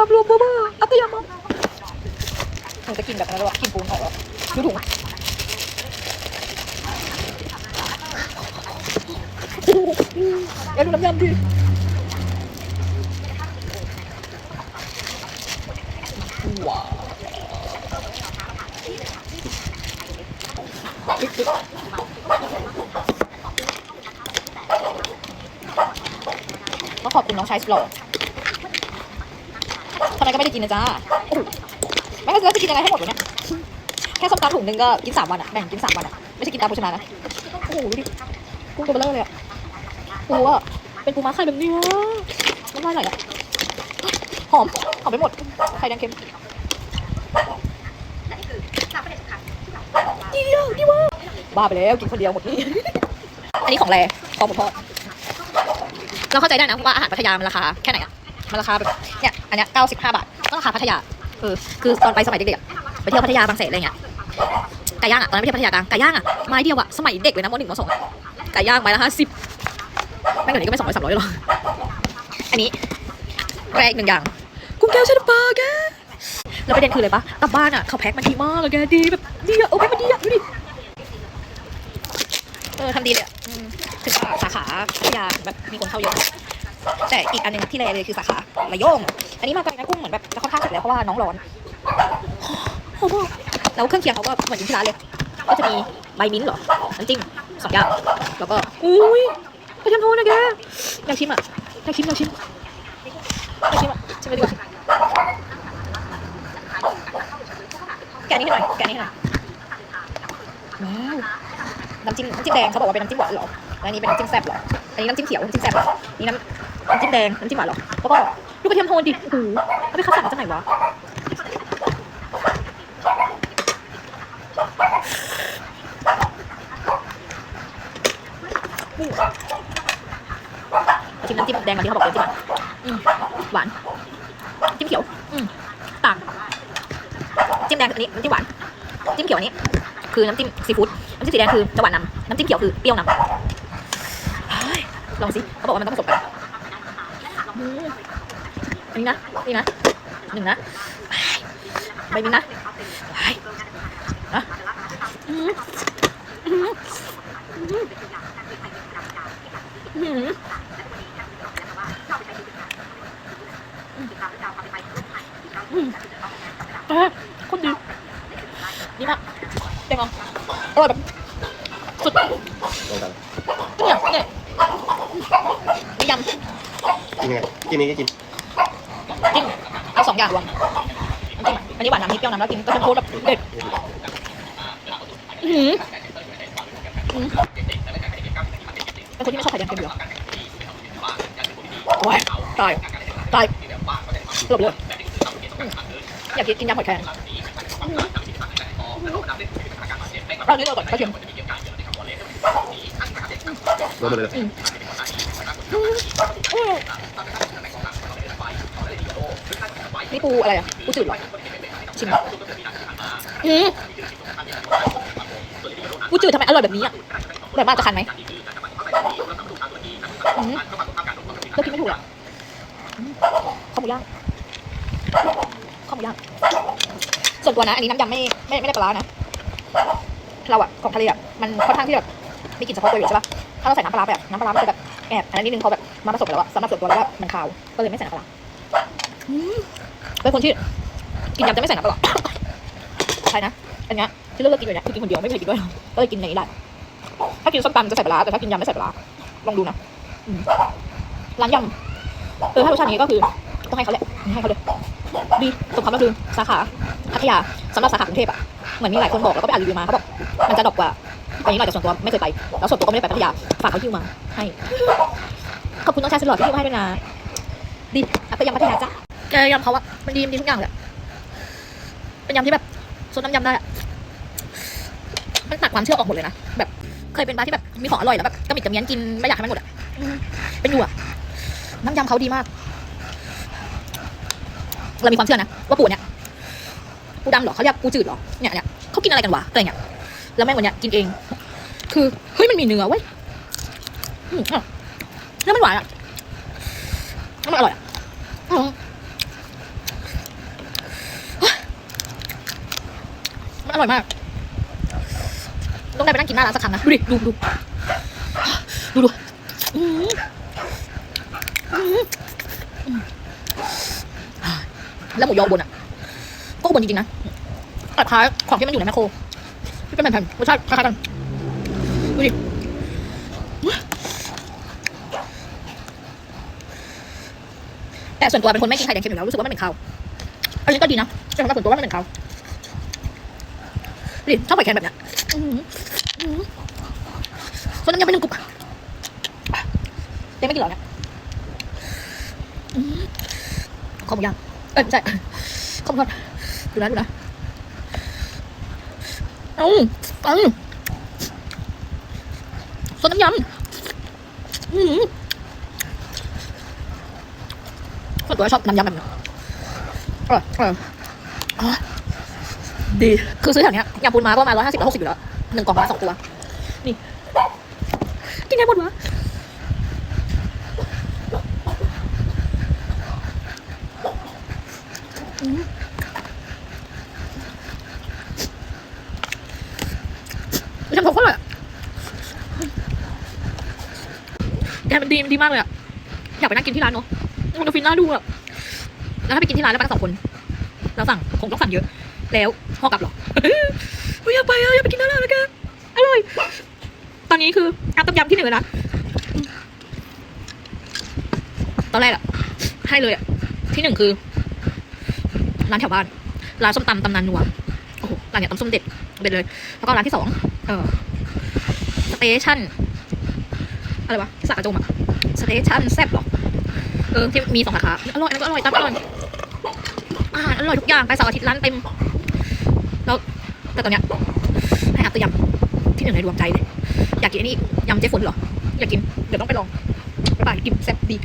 ามรวมบ้าๆอัตยามาหนูจะกินแบบนั้นหรอกินปูนออกหรอดูถุงแล้วดูน้ำยำดิว้าวต้องขอบคุณน้องชายสุดหล่อ ทำไมก็ไม่ได้กินนะจ๊ะโอ้โหไม่ก็จะกินยังไงให้หมดวะเนี่ยแค่ส้มตำถุงนึงก็กินสามวันอะแบ่งกินสามวันอะไม่ใช่กินตามโภชนานะโอ้โหดูดิกุ้งตัวเบลอเลยอะปูอะเป็นปูม้าไข่แบบนี้ยน้ำลายไหลอะหอมหอมไปหมดไข่แดงเค็มดีอะดีว่ะบ้าไปแล้วกินคนเดียวหมดนี่อันนี้ของแรของหมูทอดเราเข้าใจได้นะว่าอาหารพัทยามันราคาแค่ไหนอะ มันราคาแบบเนี่ยอันเนี้ยเก้าสิบห้าบาทก็ราคาพัทยาเออคือตอนไปสมัยเด็กๆอะไปเที่ยวพัทยาบางแสนอะไรเงี้ยไก่ย่างอะตอนนั้นไปเที่ยวพัทยากลางไก่ย่างอะไม้เดียวอะสมัยเด็กเลยนะมหนึ่งมสองไก่ย่างไม้ละห้าสิบไม่เดี๋ยวนี้ก็ไม่สองร้อยสามร้อยหรอกอันนี้แรกหนึ่งอย่างกุ้งแก้วช่หรือเปลาแกแล้วประเด็นคืออะไรปะกลับบ้านอะเขาแพ็คมาดีมากเลยแกดีแบบดีอะโอ้แพ็คมาดีอะดูดิเออทำดีเลยถึงว่าสาขาพัทยาแบบมีคนเข้าเยอะ แต่อีกอันหนึงที่แรเลยคือสาขาระโยงอันนี้มาไกลนะกุ้งเหมือนแบบจะค่อนข้างเสร็จแล้วเพราะว่าน้องร้อนแล้วเครื่องเคียงเขาก็เหมือนที่ร้านเลย ก็จะมีใบมิ้นท์เหรอน้ำจิ้มสองอย่างแล้วก็อุ้ยกระเทียมโทนนะแกอยากชิมอะอยากชิมอยากชิมอยากชิมอะชิมไปดีกว่าแกะนี่ให้หน่อยแกะนี่ให้หน่อยว้าวน้ำจิ้มน้ำจิ้มแดงเขาบอกว่าเป็นน้ำจิ้มหวานเหรออันนี้เป็นน้ำจิ้มแซ่บเหรออันนี้น้ำจิ้มเขียวน้ำจิ้มแซ่บเหรอนี่น้ำ น้ำจิ้มแดงน้ำจิ้มหวานหรอแล้วก็ลูกกระเทียมโทนดิโอ้โหเอาไปคัดสรรมาจากไหนวะชิมน้ำจิ้มแดงกันที่เขาบอกเป็นจิ้มอืมหวานจิ้มเขียวต่างจิ้มแดงอันนี้น้ำจิ้มหวานจิ้มเขียวอันนี้ คือน้ำจิ้มซีฟู้ดน้ำจิ้มสีแดงคือจะหวานนำน้ำจิ้มเขียวคือเปรี้ยวนำเฮ้ยลองสิเขาบอกว่ามันต้องผสมกัน อันนี้นะนี่นะหนึ่งนะใบนี้นะไปนะอืมอืมอืมเออโคนดีดีมากเจ๋งอะอร่อยแบบสุดเนี่ยเนี่ยยำกินไงกินนี้ก็กิน จิ้มเอาสองอย่างรวมน้ำจิ้มอันนี้หวานน้ำนี่เปรี้ยวน้ำแล้วกินก็เป็นโคตรแบบเด็ดอื้อหืออื้อเป็นคนที่ไม่ชอบไข่แดงเค็มอยู่เหรอโอ้ยตายตายหลบเลยอืมอยากกินกินยำหอยแครงเอาเนื้อก่อนกระเทียมรวมหมดเลยอืม นี่ปูอะไรอะปูจืดเหรอชิมหน่อยอืมปูจืดทำไมอร่อยแบบนี้อะอร่อยมากจะคันไหมอืมเลือกกินไม่ถูกเลยอะอืมข้าวหมูย่างข้าวหมูย่างส่วนตัวนะ อันนี้น้ำยำไม่ไม่ไม่ได้ปลาร้านะเราอะของทะเลอะมันค่อนข้างที่แบบมีกลิ่นเฉพาะตัวอยู่ใช่ปะถ้าเราใส่น้ำปลาร้าไปอะน้ำปลาร้ามันจะแบบแอบอันนั้นนิดนึงพอแบบมาผสมกันแล้วอะสำหรับส่วนตัวแล้วว่ามันคาวก็เลยไม่ใส่น้ำปลาร้าอืม เป็นคนที่กินยำจะไม่ใส่น้ำปลาร้าใช่นะ อันเนี้ยที่เลือกกินอยู่เนี่ยคือกินคนเดียวไม่เคยกินด้วยก็เลยกินในนี้ได้ ถ้ากินส้มตำจะใส่ปลาแต่ถ้ากินยำไม่ใส่ปลาลองดูนะร้านยำเออถ้ารสชาตินี้ก็คือต้องให้เขาแหละให้เขาเลยดีสมคำก็คือสาขาพัทยาสำหรับสาขากรุงเทพอะเหมือนมีหลายคนบอกแล้วก็ไปอ่านรีวิวมาเขาบอกมันจะดอกกว่าอันนี้หน่อยแต่ส่วนตัวไม่เคยไปแล้วส่วนตัวก็ไม่ได้ไปพัทยาฝากเขาฮิวมาให้ขอบคุณน้องชายสลอดที่ฮิวมให้ด้วยนะดีอะไปยำพัทยาจ้ะ แกยำเขาอะมันดีมันดีทุกอย่างเลยอะเป็นยำที่แบบซดน้ำยำได้อะมันตัดความเชื่อออกหมดเลยนะแบบเคยเป็นบ้าที่แบบมีของอร่อยแล้วแบบกระมิดกระเมียนกินไม่อยากให้มันหมดอะเป็นอยู่อะน้ำยำเขาดีมากเรามีความเชื่อนะว่าปูเนี่ยปูดำหรอเขาเรียกปูจืดหรอเนี่ยเนี่ยเขากินอะไรกันวะอะไรเงี้ยแล้วแม่งวันเนี้ยกินเอง คือเฮ้ยมันมีเนื้อเว้ยอืมอะเนื้อมันหวานอะแล้วมันอร่อยอะอืม ร่อยมาก ต้องได้ไปนั่งกินหน้าร้านสักครั้งนะ ดูดิ ดูดูดูดูแล้วหมูยอบนอะ ก็บนจริงๆนะคล้ายของที่มันอยู่ในแมคโครที่เป็นแผ่นๆรสชาติคล้ายๆกัน ดูดิแต่ส่วนตัวเป็นคนไม่กินไข่แดงเค็มอยู่แล้วรู้สึกว่ามันเป็นข้าวอันนี้ก็ดีนะแต่สำหรับส่วนตัวว่ามันเป็นข้าว ดิชอบไข่แคนแบบเนี้ยอื้อหืออื้อหือส่วนน้ำยำไปหนึ่งกลุ่มเต้ไม่กินเหรอเนี่ยอื้อหือข้าวหมูย่างเอ้ยไม่ใช่ข้าวหมูทอดดูนะดูนะเอ้าเอ้าส่วนน้ำยำอื้อหือส่วนตัวชอบน้ำยำแบบนี้อร่อยอร่อยอ๋อ ดี คือซื้อแถวเนี้ยยำปูนมาก็ประมาณร้อยห้าสิบร้อยหกสิบอยู่แล้วหนึ่งกล่องมาสองตัว นี่ กินไงหมดวะยำเขาก็อร่อยแกมันดีมันดีมากเลยอะอยากไปนั่งกินที่ร้านเนาะมันจะฟินน่าดูอะแล้วถ้าไปกินที่ร้านแล้วไปกันสองคน เราสั่งคงต้องสั่งเยอะ แล้วพอกลับหรอเฮ้ยอยากไปอะอยากไปกินอะไรกันอร่อย ตอนนี้คืออาต้มยำที่หนึ่งนะ ตอนแรกอะให้เลยอะที่หนึ่งคือ ร้านแถวบ้าน ร้านส้มตำตำนานนัวโอ้โหร้านเนี้ยตำส้มเด็ดเด็ดเลย แล้วก็ร้านที่สองเออสเตชันอะไรวะที่สระจมอะสเตชันแซ่บหรอเออที่มีสองสาขาอร่อยอันนั้นก็อร่อยตับอร่อย อาหารอร่อยทุกอย่างไปเสาร์อาทิตย์ร้านเต็มแล้วแต่ตอนเนี้ยให้อัพตัวยำที่หนึ่งในดวงใจเลยอยากกินอันนี้อีกยำเจ๊ฝนเหรออยากกินเดี๋ยวต้องไปลองไปไปกินแซ่บดี